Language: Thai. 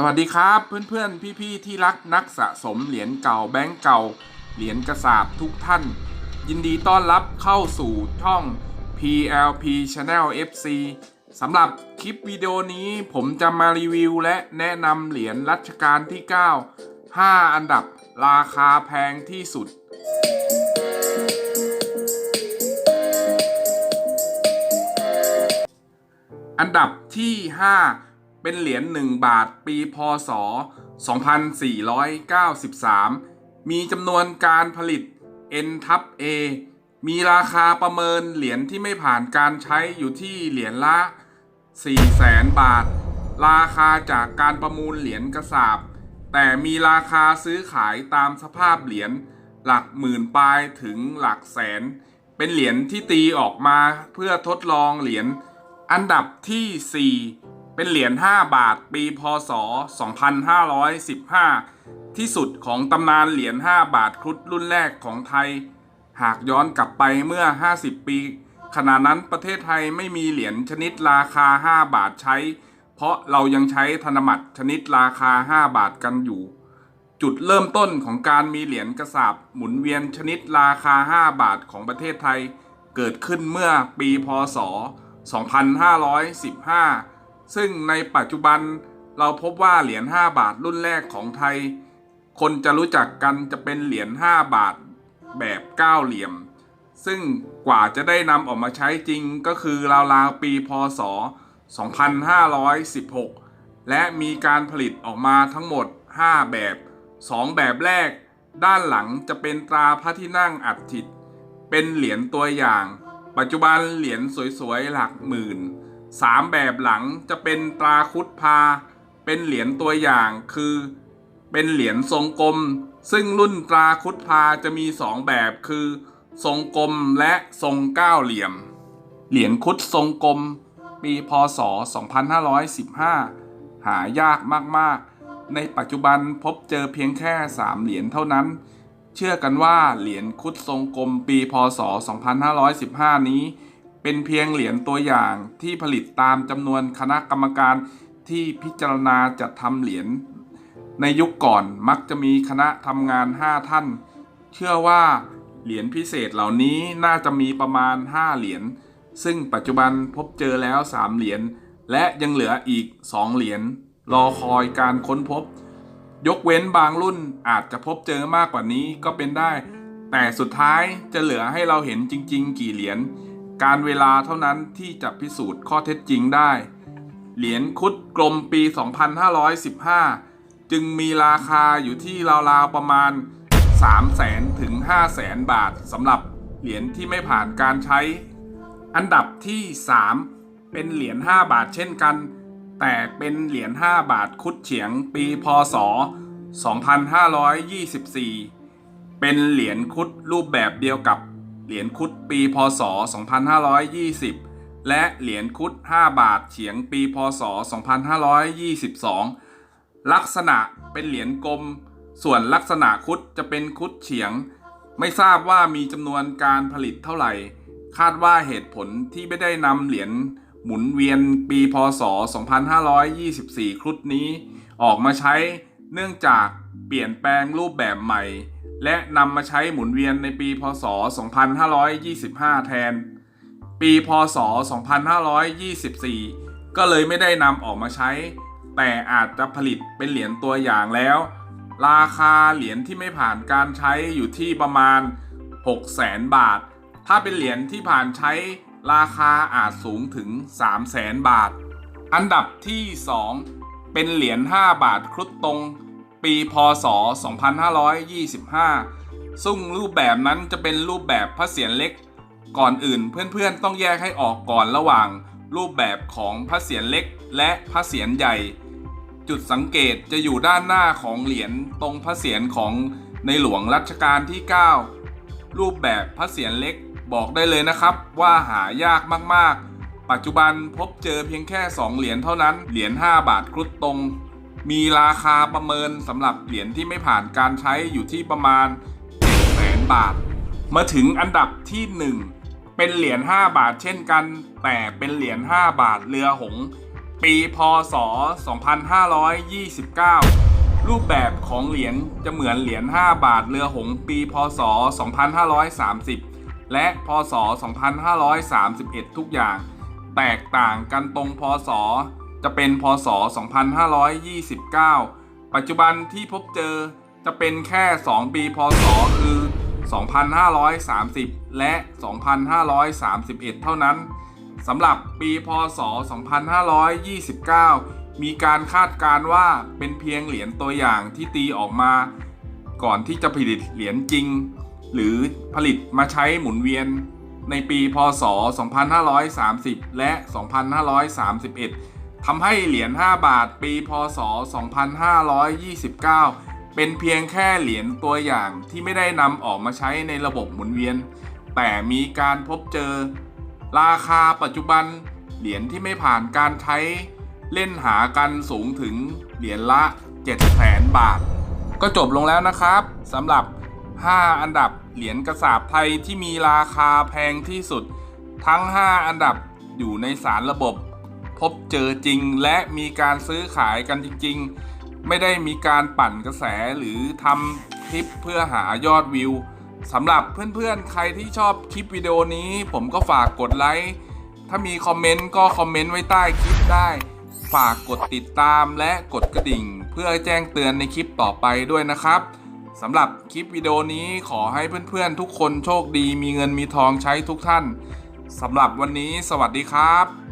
สวัสดีครับเพื่อนๆ พี่ๆ ที่รักนักสะสมเหรียญเก่าแบงก์เก่า เหรียญกระสาบทุกท่าน ยินดีต้อนรับเข้าสู่ช่อง PLP Channel FC สำหรับคลิปวิดีโอนี้ผมจะมารีวิวและแนะนำเหรียญรัชกาลที่ 9 5 อันดับราคาแพงที่สุด อันดับที่ 5 เป็นเหรียญ1บาทปีพศ 2493 มีจำนวนการผลิต N ทับ A มีราคาประเมินเหรียญที่ไม่ผ่านการใช้อยู่ที่เหรียญละ 400,000 บาท ราคาจากการประมูลเหรียญกระสาบ แต่มีราคาซื้อขายตามสภาพเหรียญหลักหมื่นปลายถึงหลักแสน เป็นเหรียญที่ตีออกมาเพื่อทดลองเหรียญอันดับที่ 4 เป็นเหรียญ 5 บาท ปีพศ 2515 ที่สุดของตำนานเหรียญ 5 บาทครุฑรุ่นแรกของไทย หากย้อนกลับไปเมื่อ 50 ปี ขณะนั้นประเทศไทยไม่มีเหรียญชนิดราคา 5 บาทใช้ เพราะเรายังใช้ธนบัตรชนิดราคา 5 บาทกันอยู่ จุดเริ่มต้นของการมีเหรียญกระสาบหมุนเวียนชนิดราคา 5 บาทของประเทศไทย เกิดขึ้นเมื่อปีพศ 2515 ซึ่งในปัจจุบันเราพบว่าเหรียญ 5 บาทรุ่นแรกของไทย คนจะรู้จักกันจะเป็นเหรียญ 5 บาทแบบ9เหลี่ยม ซึ่งกว่าจะได้นำออกมาใช้จริงก็คือราวๆปีพศ 2516 และมีการผลิตออกมาทั้งหมด 5 แบบ 2 แบบแรก ด้านหลังจะเป็นตราพระที่นั่งอัฐิต เป็นเหรียญตัวอย่าง ปัจจุบันเหรียญสวยๆ หลักหมื่น สามแบบหลังจะเป็นตราคุดพา เป็นเหรียญตัวอย่างคือ เป็นเหรียญทรงกลม ซึ่งรุ่นตราคุดพาจะมีสองแบบคือ ทรงกลมและทรงเก้าเหลี่ยม เหรียญคุดทรงกลม ปีพศ 2515 หายากมากๆ ในปัจจุบันพบเจอเพียงแค่3เหรียญเท่านั้น เชื่อกันว่าเหรียญคุดทรงกลมปีพศ 2515 นี้ เป็นเพียงเหรียญตัวอย่างที่ผลิตตามจำนวนคณะกรรมการที่พิจารณาจัดทำเหรียญในยุคก่อนมักจะมีคณะทำงาน 5 ท่าน เชื่อว่าเหรียญพิเศษเหล่านี้น่าจะมีประมาณ 5 เหรียญ ซึ่งปัจจุบันพบเจอแล้ว 3 เหรียญ และยังเหลืออีก 2 เหรียญ รอคอยการค้นพบ ยกเว้นบางรุ่นอาจจะพบเจอมากกว่านี้ก็เป็นได้ แต่สุดท้ายจะเหลือให้เราเห็นจริง ๆ กี่เหรียญ การเวลาเท่านั้นที่จะพิสูจน์ข้อเท็จจริงได้ เหรียญคุดกลมปี 2515 จึงมีราคาอยู่ที่ราวๆประมาณ 300,000 ถึง 500,000 บาทสำหรับเหรียญที่ไม่ผ่านการใช้ อันดับที่ 3 เป็นเหรียญ 5 บาทเช่นกัน แต่เป็นเหรียญ 5 บาทคุดเฉียงปีพศ 2524 เป็นเหรียญคุดรูปแบบเดียวกับ เหรียญคุดปีพศ 2520 และเหรียญคุด 5 บาทเฉียงปีพศ 2522 ลักษณะเป็นเหรียญกลม ส่วนลักษณะคุดจะเป็นคุดเฉียง ไม่ทราบว่ามีจำนวนการผลิตเท่าไหร่ คาดว่าเหตุผลที่ไม่ได้นำเหรียญหมุนเวียนปีพศ 2524 ครุฑนี้ ออกมาใช้เนื่องจากเปลี่ยนแปลงรูปแบบใหม่ และนำมาใช้หมุนเวียนในปีพศ 2525 แทน ปีพศ 2524 ก็เลยไม่ได้นำออกมาใช้ แต่อาจจะผลิตเป็นเหรียญตัวอย่างแล้ว ราคาเหรียญที่ไม่ผ่านการใช้อยู่ที่ประมาณ 600,000 บาท ถ้าเป็นเหรียญที่ผ่านใช้ราคาอาจสูงถึง 300,000 บาท อันดับที่ 2 เป็นเหรียญ 5 บาทครุฑตรง ปีพศ 2525 ซึ่งรูปแบบนั้นจะเป็นรูปแบบพระเศียรเล็ก ก่อนอื่นเพื่อนๆต้องแยกให้ออกก่อนระหว่าง รูปแบบของพระเศียรเล็ก และพระเศียรใหญ่ จุดสังเกตจะอยู่ด้านหน้าของเหรียญตรงพระเศียรของในหลวงรัชกาลที่ 9 รูปแบบพระเศียรเล็กบอกได้เลยนะครับว่าหายากมากๆ ปัจจุบันพบเจอเพียงแค่ 2 เหรียญเท่านั้น เหรียญ5บาทครุฑตรง มีราคาประเมินสำหรับเหรียญที่ไม่ผ่านการใช้อยู่ที่ประมาณ7แสนบาท มาถึงอันดับที่ 1 เป็นเหรียญ5บาทเช่นกัน แต่เป็นเหรียญ5บาทเรือหงส์ปีพศ 2529 รูปแบบของเหรียญจะเหมือนเหรียญ5บาทเรือหงส์ปีพศ 2530 และพศ 2531 ทุกอย่าง แตกต่างกันตรงพศ จะเป็นพศ 2529 ปัจจุบันที่พบเจอจะเป็นแค่ 2 ปีพศ คือ 2530 และ 2531 เท่านั้นสำหรับปีพศ 2529 มีการคาดการว่าเป็นเพียงเหรียญตัวอย่างที่ตีออกมา ก่อนที่จะผลิตเหรียญจริง หรือผลิตมาใช้หมุนเวียนในปีพศ 2530 และ 2531 ทำให้เหรียญ 5 บาทปีพศ 2529 เป็นเพียงแค่เหรียญตัวอย่างที่ไม่ได้นำออกมาใช้ในระบบหมุนเวียน แต่มีการพบเจอ ราคาปัจจุบันเหรียญที่ไม่ผ่านการใช้เล่นหากันสูงถึงเหรียญละ700,000บาท ก็จบลงแล้วนะครับสำหรับ 5 อันดับเหรียญกระสาบไทยที่มีราคาแพงที่สุด ทั้ง 5 อันดับอยู่ในสารระบบ พบเจอจริงและมีการซื้อขายกันจริง ๆ ไม่ได้มีการปั่นกระแสหรือทำคลิปเพื่อหายอดวิวสำหรับเพื่อนๆ ใครที่ชอบคลิปวิดีโอนี้ ผมก็ฝากกดไลค์ ถ้ามีคอมเมนต์ก็คอมเมนต์ไว้ใต้คลิปได้ ฝากกดติดตามและกดกระดิ่ง เพื่อแจ้งเตือนในคลิปต่อไปด้วยนะครับสำหรับคลิปวิดีโอนี้ขอให้เพื่อนๆ ทุกคนโชคดีมีเงินมีทองใช้ทุกท่านสำหรับวันนี้สวัสดีครับ